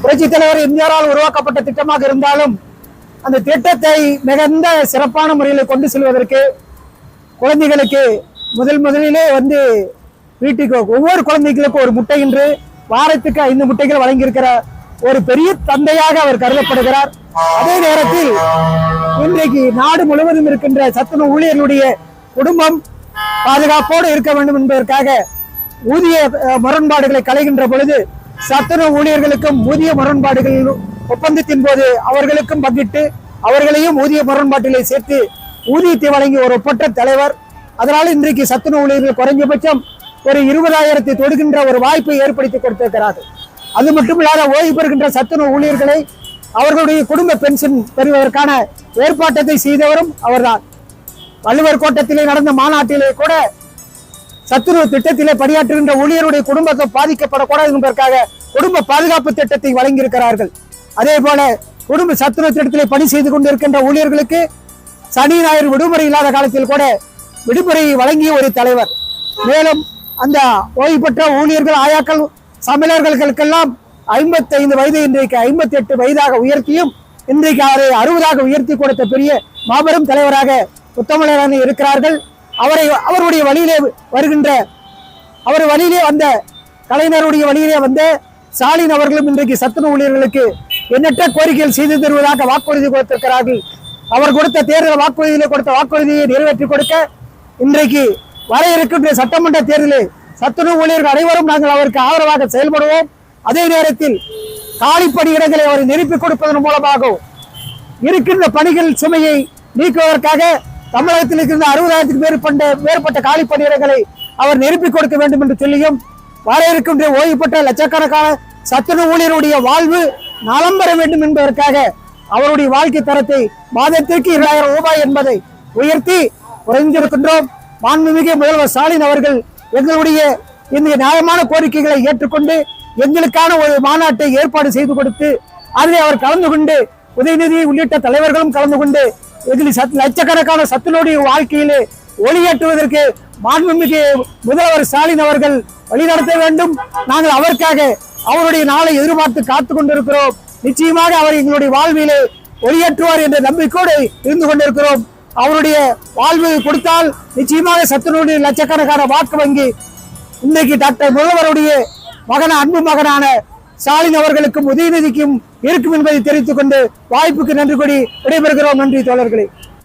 புரட்சி தலைவர் எம்ஜிஆரால் உருவாக்கப்பட்ட திட்டமாக இருந்தாலும் அந்த திட்டத்தை மிகுந்த சிறப்பான முறையில் கொண்டு செல்வதற்கு குழந்தைகளுக்கு முதல் முதலிலே வந்து வீட்டுக்கு ஒவ்வொரு குழந்தைகளுக்கும் ஒரு முட்டை என்று வாரத்துக்கு ஐந்து முட்டைகள் வழங்கியிருக்கிற ஒரு பெரிய தந்தையாக அவர் கருதப்படுகிறார். அதே நேரத்தில் இன்றைக்கு நாடு முழுவதும் இருக்கின்ற சத்துணவு ஊழியர்களுடைய குடும்பம் பாதுகாப்போடு இருக்க வேண்டும் என்பதற்காக ஊதிய முரண்பாடுகளை களைகின்ற பொழுது சத்துணவு ஊழியர்களுக்கும் ஊதிய முரண்பாடுகள் ஒப்பந்தத்தின் போது அவர்களுக்கும் பங்கிட்டு அவர்களையும் ஊதிய முரண்பாட்டிலே சேர்த்து ஊதியத்தை வழங்கிய ஒரு ஒப்பற்ற தலைவர். அதனால் இன்றைக்கு சத்துணவு ஊழியர்கள் குறைஞ்சபட்சம் ஒரு இருபதாயிரத்தை தொடுகின்ற ஒரு வாய்ப்பை ஏற்படுத்தி கொடுத்திருக்கிறார்கள். அது மட்டும் இல்லாத ஓய்வு பெறுகின்ற சத்துணவு ஊழியர்களை அவர்களுடைய குடும்ப பென்ஷன் பெறுவதற்கான ஏற்பாட்டத்தை செய்தவரும் அவர்தான். வள்ளுவர் கோட்டத்திலே நடந்த மாநாட்டிலே கூட சத்துருவ திட்டத்திலே பணியாற்றுகின்ற ஊழியருடைய குடும்பத்தை பாதிக்கப்படக்கூடாது என்பதற்காக குடும்ப பாதுகாப்பு திட்டத்தை வழங்கியிருக்கிறார்கள். அதே போல குடும்ப சத்துருவ திட்டத்திலே பணி செய்து கொண்டிருக்கின்ற ஊழியர்களுக்கு சனி ஞாயிறு விடுமுறை இல்லாத காலத்தில் கூட விடுமுறையை வழங்கிய ஒரு தலைவர். மேலும் அந்த ஓய்வு பெற்ற ஊழியர்கள் ஆயாக்கள் சமையலர்களுக்கெல்லாம் ஐம்பத்தைந்து வயது இன்றைக்கு ஐம்பத்தி எட்டு வயதாக உயர்த்தியும் இன்றைக்கு அவரை அறுபதாக உயர்த்தி கொடுத்த பெரிய மாபெரும் தலைவராக உத்தமலரான இருக்கிறார்கள். அவரை அவருடைய வழியிலே வருகின்ற அவர் வழியிலே வந்த கலைஞருடைய வழியிலே வந்த ஸ்டாலின் அவர்களும் இன்றைக்கு சத்துணவு ஊழியர்களுக்கு எண்ணற்ற கோரிக்கைகள் செய்து தருவதாக வாக்குறுதி கொடுத்திருக்கிறார்கள். அவர் கொடுத்த தேர்தல் வாக்குறுதியிலே கொடுத்த வாக்குறுதியை நிறைவேற்றி கொடுக்க இன்றைக்கு வர இருக்கின்ற சட்டமன்ற தேர்தலில் சத்துணவு ஊழியர்கள் அனைவரும் நாங்கள் அவருக்கு ஆதரவாக செயல்படுவோம். அதே நேரத்தில் காலிப்பணி இடங்களை அவர் நிரப்பிக் கொடுப்பதன் மூலமாகவும் இருக்கின்ற பணிகள் சுமையை நீக்குவதற்காக தமிழகத்தில் இருந்த அறுபதாயிரத்துக்கு மேற்பட்ட மேற்பட்ட காலி பணியிடங்களை அவர் நிரப்பிக் கொடுக்க வேண்டும் என்று சொல்லியும் வர இருக்கின்ற ஓய்வு பெற்ற லட்சக்கணக்கான சத்துணவு ஊழியருடைய வாழ்வு நலம் பெற வேண்டும் என்பதற்காக அவருடைய வாழ்க்கை தரத்தை மாதத்திற்கு இரண்டாயிரம் ரூபாய் என்பதை உயர்த்தி குறைந்திருக்கின்றோம். மாண்புமிகு முதல்வர் ஸ்டாலின் அவர்கள் எங்களுடைய இந்த நியாயமான கோரிக்கைகளை ஏற்றுக்கொண்டு எங்களுக்கான ஒரு மாநாட்டை ஏற்பாடு செய்து கொடுத்து அதில் அவர் கலந்து கொண்டு உதயநிதி உள்ளிட்ட தலைவர்களும் கலந்து கொண்டு இதில் சத் லட்சக்கணக்கான சத்தினுடைய வாழ்க்கையிலே ஒளியேற்றுவதற்கு மாண்புமிகு முதல்வர் ஸ்டாலின் அவர்கள் வழிநடத்த வேண்டும். நாங்கள் அவருக்காக அவருடைய நாளை எதிர்பார்த்து காத்து கொண்டிருக்கிறோம். நிச்சயமாக அவர் எங்களுடைய வாழ்விலே ஒளியேற்றுவார் என்ற நம்பிக்கையோடு இருந்து கொண்டிருக்கிறோம். அவருடைய வாழ்வு கொடுத்தால் நிச்சயமாக சத்துணவுடைய லட்சக்கணக்கான வாக்கு வங்கி இன்னைக்கு டாக்டர் முதல்வருடைய மகன அன்பு மகனான ஸ்டாலின் அவர்களுக்கும் உதயநிதிக்கும் இருக்கும் என்பதை தெரிவித்துக் கொண்டு வாய்ப்புக்கு நன்றி கூறி விடைபெறுகிறோம். நன்றி தோழர்களே.